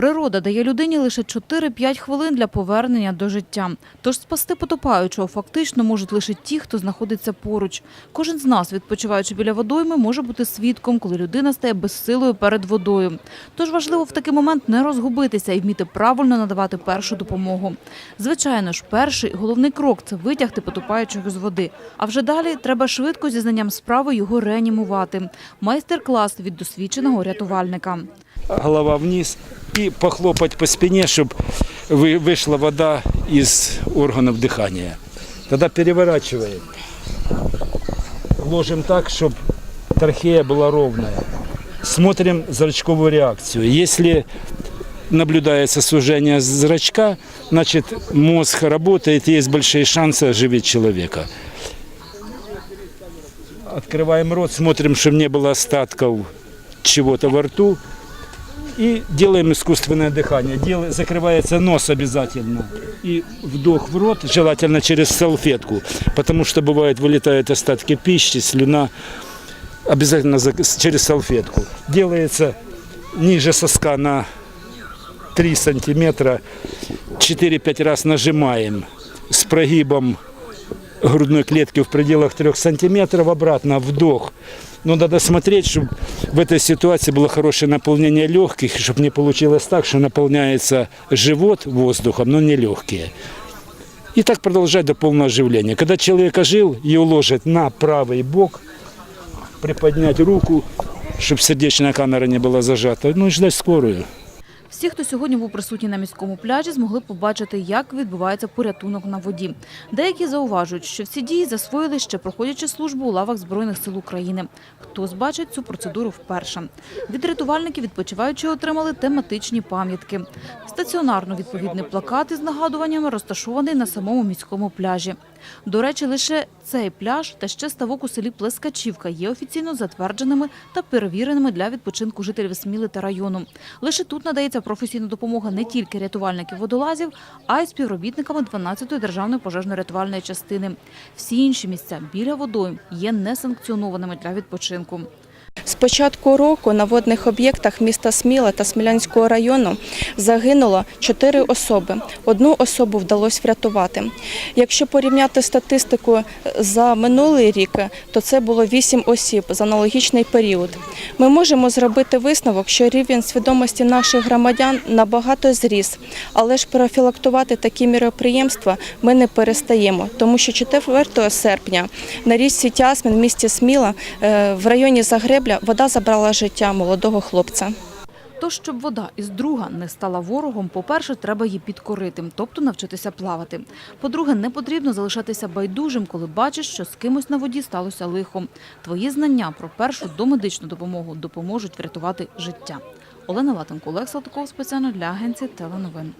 Природа дає людині лише 4-5 хвилин для повернення до життя. Тож спасти потопаючого фактично можуть лише ті, хто знаходиться поруч. Кожен з нас, відпочиваючи біля водойми, може бути свідком, коли людина стає безсилою перед водою. Тож важливо в такий момент не розгубитися і вміти правильно надавати першу допомогу. Звичайно ж, перший головний крок це витягти потопаючого з води. А вже далі треба швидко зі знанням справи його реанімувати. Майстер-клас від досвідченого рятувальника. Голова вниз и похлопать по спине, чтобы вышла вода из органов дыхания. Тогда переворачиваем. Ложим так, чтобы трахея была ровная. Смотрим зрачковую реакцию. Если наблюдается сужение зрачка, значит мозг работает, есть большие шансы оживить человека. Открываем рот, смотрим, чтобы не было остатков чего-то во рту. И делаем искусственное дыхание. Дел- закрывается нос обязательно. И вдох в рот, желательно через салфетку. Потому что бывает вылетают остатки пищи, слюна. Обязательно за- через салфетку. Делается ниже соска на 3 сантиметра. 4-5 раз нажимаем с прогибом грудной клетки в пределах 3 сантиметров. Обратно вдох. Но надо смотреть, чтобы в этой ситуации было хорошее наполнение легких, чтобы не получилось так, что наполняется живот воздухом, но не легкие. И так продолжать до полного оживления. Когда человек ожил, ее ложат на правый бок, приподнять руку, чтобы сердечная камера не была зажата, ну и ждать скорую. Всі, хто сьогодні був присутній на міському пляжі, змогли побачити, як відбувається порятунок на воді. Деякі зауважують, що всі дії засвоїли ще проходячи службу у лавах Збройних сил України. Хтось бачить цю процедуру вперше. Від рятувальників відпочиваючі отримали тематичні пам'ятки. Стаціонарно відповідний плакат із нагадуваннями розташований на самому міському пляжі. До речі, лише цей пляж та ще ставок у селі Плескачівка є офіційно затвердженими та перевіреними для відпочинку жителів Сміли та району. Лише тут надається професійна допомога не тільки рятувальників водолазів, а й співробітниками 12-ї державної пожежно-рятувальної частини. Всі інші місця біля водойм є несанкціонованими для відпочинку. Початку року на водних об'єктах міста Сміла та Смілянського району загинуло 4 особи. Одну особу вдалося врятувати. Якщо порівняти статистику за минулий рік, то це було 8 осіб за аналогічний період. Ми можемо зробити висновок, що рівень свідомості наших громадян набагато зріс, але ж профілактувати такі міроприємства ми не перестаємо, тому що 4 серпня на річці Тясмин в місті Сміла е, в районі Загребля вода забрала життя молодого хлопця. Тож, щоб вода із друга не стала ворогом, по-перше, треба її підкорити, тобто навчитися плавати. По-друге, не потрібно залишатися байдужим, коли бачиш, що з кимось на воді сталося лихо. Твої знання про першу домедичну допомогу допоможуть врятувати життя. Олена Латенко, Олег Салтиков спеціально для агенції теленовин.